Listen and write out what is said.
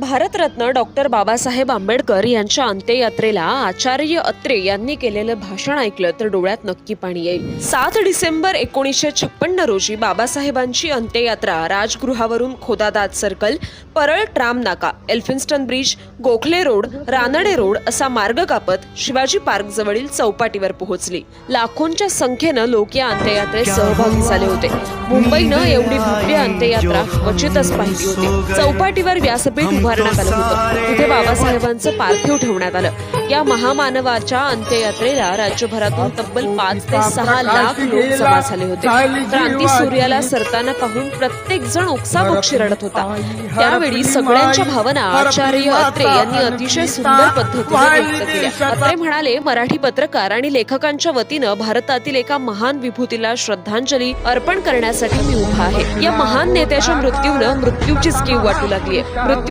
Bharat Ratna doctor Babasaheb Ambedkar यांच्या अंत्ययात्रेला आचार्य अत्रे यांनी केलेलं भाषण ऐकलं तर डोळ्यात नक्की पाणी येईल. सात डिसेंबर एकोणीसशे छप्पन्न रोजी बाबासाहेबांची अंत्ययात्रा राजगृहावरून खोदादात सर्कल परळ ट्राम नाका Elphinstone bridge Gokhale road Ranade road असा मार्ग कापत शिवाजी पार्क जवळील चौपाटीवर पोहोचली. लाखोंच्या संख्येनं लोक या अंत्ययात्रेत सहभागी झाले होते. मुंबईनं एवढी भव्य अंत्ययात्रा क्वचितच पाहिली होती. चौपाटीवर व्यासपीठ उभारण्यात आलं होतं. तिथे बाबासाहेबांचं पार्थिव ठेवण्यात आलं. या महामानवाच्या अंत्ययात्रेला राज्यभरातून तब्बल पाच ते सहा लाख लोक जमा झाले होते. क्रांती सूर्याला सरताना पाहून प्रत्येक जण ओक्साबोक्षी रडत होता. त्यावेळी सगळ्यांच्या भावना आचार्य अत्रे यांनी अतिशय सुंदर पद्धतीने व्यक्त केल्या. अत्रे म्हणाले मराठी पत्रकार आणि लेखकांच्या वतीनं भारतातील एका महान विभूतीला श्रद्धांजली अर्पण करण्यासाठी मी उभा आहे. या महान नेत्याच्या मृत्यूनं मृत्यूचीच कीव वाटू लागली मृत्यू